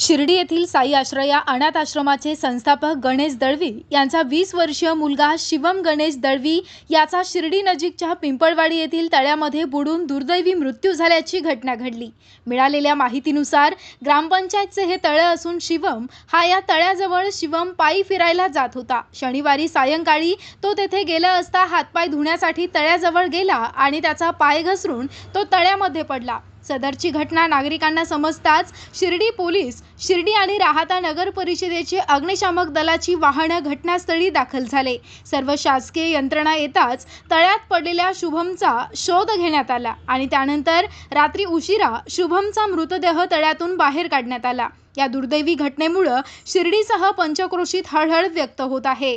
शिर्डी येथील साई आश्रय या अनाथ आश्रमाचे संस्थापक गणेश दळवी यांचा वीस वर्षीय मुलगा शिवम गणेश दळवी याचा शिर्डी नजीकच्या पिंपळवाडी येथील तळ्यामध्ये बुडून दुर्दैवी मृत्यू झाल्याची घटना घडली. मिळालेल्या माहितीनुसार ग्रामपंचायतचे हे तळे असून शिवम हा या तळ्याजवळ शिवम पायी फिरायला जात होता. शनिवारी सायंकाळी तो तेथे गेला असता हातपाय धुण्यासाठी तळ्याजवळ गेला आणि त्याचा पाय घसरून तो तळ्यामध्ये पडला. सदरची घटना नागरिकांना समजताच शिर्डी पोलीस शिर्डी आणि राहाता नगर परिषदेचे अग्निशामक दलाची वाहनं घटनास्थळी दाखल झाले. सर्व शासकीय यंत्रणा येताच तळ्यात पडलेल्या शुभमचा शोध घेण्यात आला आणि त्यानंतर रात्री उशिरा शुभमचा मृतदेह तळ्यातून बाहेर काढण्यात आला. या दुर्दैवी घटनेमुळं शिर्डीसह पंचक्रोशीत हळहळ व्यक्त होत आहे.